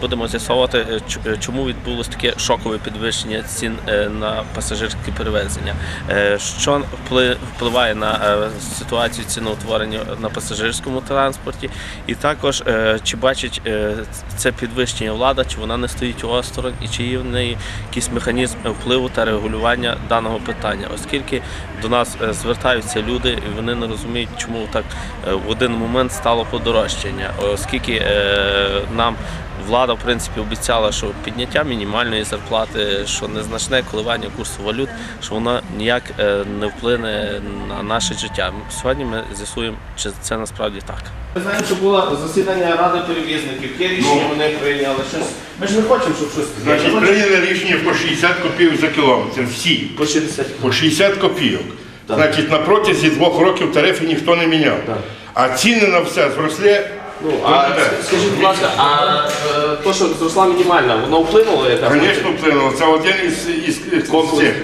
Будемо з'ясовувати, е, е, чому відбулось таке шокове підвищення цін е, на пасажирські перевезення, що впли- впливає на ситуацію ціноутворення на пасажирському транспорті, і також чи бачить це підвищення влада, чи вона не стоїть осторонь, і чи є в неї якийсь механізм впливу та регулювання даного питання, оскільки до нас звертаються люди, і вони не розуміють, чому так в один момент стало подорожчання, оскільки нам Влада, в принципі, обіцяла, що підняття мінімальної зарплати, що незначне коливання курсу валют, що воно ніяк е, не вплине на наше життя. Сьогодні ми з'ясуємо, чи це насправді так. Ми знаємо, що було засідання ради перевізників, яке рішення вони прийняли. Щось. Ми ж не хочемо, щоб щось Значить, прийняли рішення по 60 копійок за кілометр. Всі. по 60. По 60 копійок. Значить, на протязі двох років тарифи ніхто не міняв. А ціни на все зросли. Ну, а скажіть, будь ласка, а е, то, що зросла мінімальна, воно вплинуло яка? Звісно, вплинуло. Це один із, із, із цих.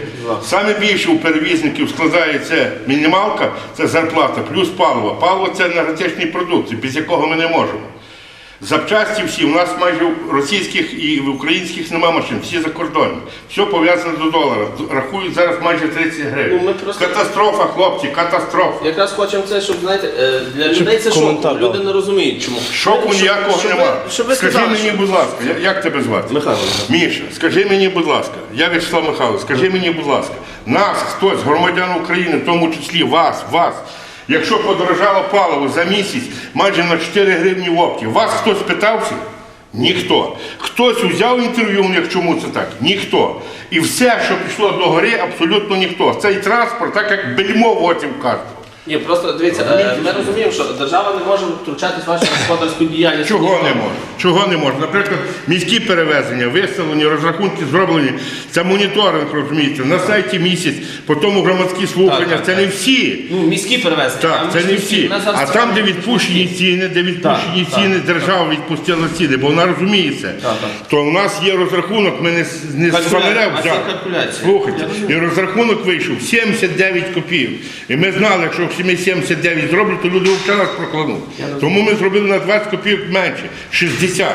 Саме більше у перевізників складається мінімалка, це зарплата, плюс паливо. Паливо це енергетичний продукт, без якого ми не можемо. Запчасті всі, у нас майже російських і українських нема машин, всі закордонні. Все пов'язане до долара. Рахують зараз майже 30 гривень. Ну, ми просто- Катастрофа, хлопці, катастрофа. Якраз хочемо це, щоб знаєте, е, для людей це шок. Люди не розуміють, чому. Шоку Щоб- ніякого щоб нема. Щоб ви Скажи сказали, мені, що- будь ласка, як тебе звати? Михайло. Міша, скажи мені, будь ласка, я Вячеслав Михайлович, скажи мені, будь ласка, нас, хтось, громадян України, в тому числі вас, вас, якщо подорожало паливо за місяць майже на 4 гривні в опті, вас хтось питався? Ніхто. Хтось взяв інтерв'ю, як чому це так? Ніхто. І все, що пішло до гори, абсолютно ніхто. Цей транспорт, так як бельмо в оці вказував. Ні, просто дивіться, е, ми розуміємо, що держава не може втручатись в вашу господарську діяльність. Чого не може? Чого не може? Наприклад, міські перевезення, виставлені, розрахунки зроблені. Це моніторинг, розумієте, на сайті місяць, потім громадські слухання. Так, так, це не всі. Ну, міські перевезення. Так, це не всі. А там, де відпущені ціни, де відпущені Так, ціни, держава відпустила ціни, бо вона розуміє це. Так, так. То у нас є розрахунок, ми не, з- не з фонаря А це взяли. калькуляція. Слухайте, і розрахунок вийшов 79 копійок. І ми знали, якщо якщо ми 79 зроблять, то люди взагалі нас прокладуть. Тому ми зробили на 20 копійок менше 60.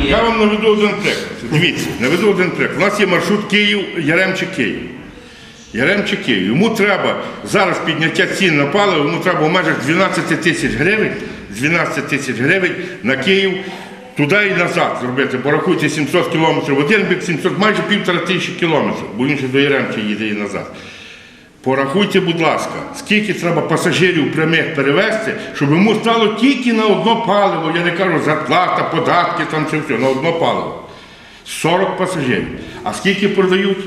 Я вам наведу один приклад. Дивіться, наведу один приклад. У нас є маршрут Київ, Яремче Київ. Яремче Київ. Йому треба зараз підняття цін на паливо, йому треба в межах 12 тисяч гривень, 12 тисяч гривень на Київ туди і назад зробити. Бо рахуйте 700 кілометрів один бік, 700, майже півтора тисячі кілометрів, бо він ще до Яремче їде і назад. Порахуйте, будь ласка, скільки треба пасажирів прямих перевезти, щоб йому стало тільки на одно паливо, я не кажу зарплата, податки, там це все, на одно паливо. 40 пасажирів. А скільки продають?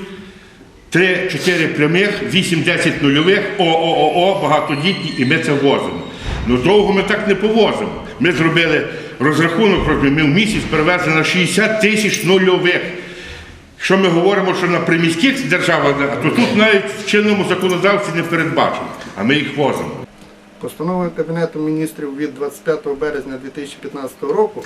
3-4 прямих, 8-10 нульових, ООО, багатодітні, і ми це возимо. Ну довго ми так не повозимо. Ми зробили розрахунок, ми в місяць перевезли на 60 тисяч нульових. Що ми говоримо, що на приміських державах, то тут навіть в чинному законодавстві не передбачено, а ми їх возимо. Постановою Кабінету міністрів від 25 березня 2015 року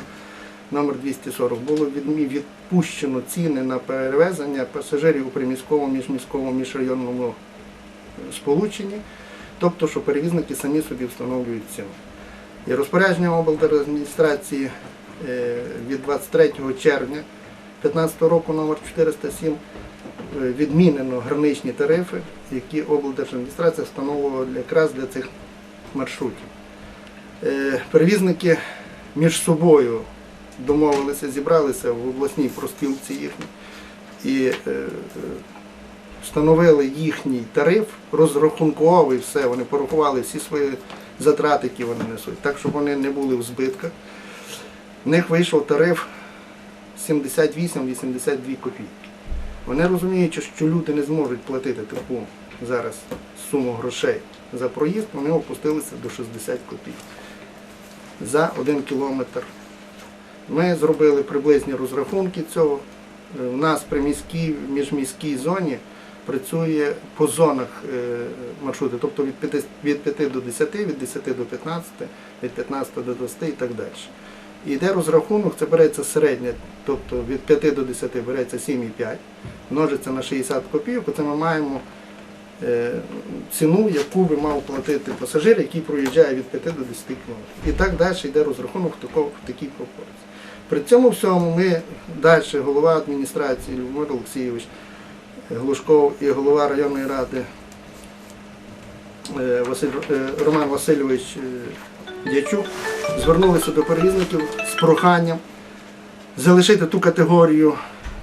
номер 240 було відпущено ціни на перевезення пасажирів у приміському, міжміському, міжрайонному сполученні, тобто, що перевізники самі собі встановлюють ціну. І розпорядження облдержадміністрації е, від 23 червня 2015 року номер 407 е, відмінено граничні тарифи, які облдержадміністрація встановлювала якраз для цих маршрутів. Е, Перевізники між собою домовилися, зібралися в обласній проспілці їхній і е, встановили їхній тариф, розрахунковий все, вони порахували всі свої затрати, які вони несуть, так, щоб вони не були в збитках. В них вийшов тариф 78-82 копійки. Вони розуміючи, що люди не зможуть платити таку зараз суму грошей за проїзд, вони опустилися до 60 копійок за один кілометр. Ми зробили приблизні розрахунки цього. Е, У нас при міській, міжміській зоні працює по зонах е, маршрути, тобто від 5, від 5 до 10, від 10 до 15, від 15 до 20 і так далі. І йде розрахунок, це береться середнє, тобто від 5 до 10 береться 7,5, множиться на 60 копійок, оце ми маємо е, ціну, яку би мав платити пасажир, який проїжджає від 5 до 10 км. І так далі йде розрахунок в, такій пропорції. При цьому всьому ми далі, голова адміністрації Любомир Олексійович Глушков і голова районної ради е, Василь, е, Роман Васильович Дячук звернулися до перевізників з проханням залишити ту категорію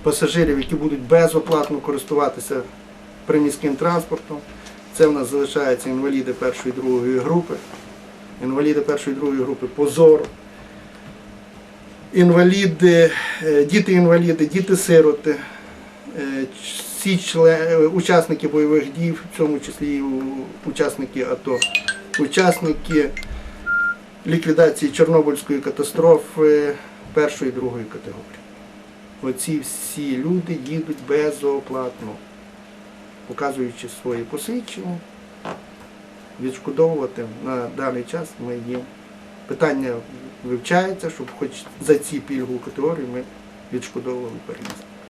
пасажирів, які будуть безоплатно користуватися приміським транспортом. Це в нас залишаються інваліди першої і другої групи, інваліди першої і другої групи позору, інваліди, е, діти-інваліди, діти-сироти, е, всі члени, учасники бойових дій, в цьому числі учасники АТО, учасники ліквідації Чорнобильської катастрофи першої і другої категорії. Оці всі люди їдуть безоплатно, показуючи свої посвідчення, відшкодовувати на даний час ми їм. Питання вивчається, щоб хоч за ці пільгову категорію ми відшкодовували переїзд.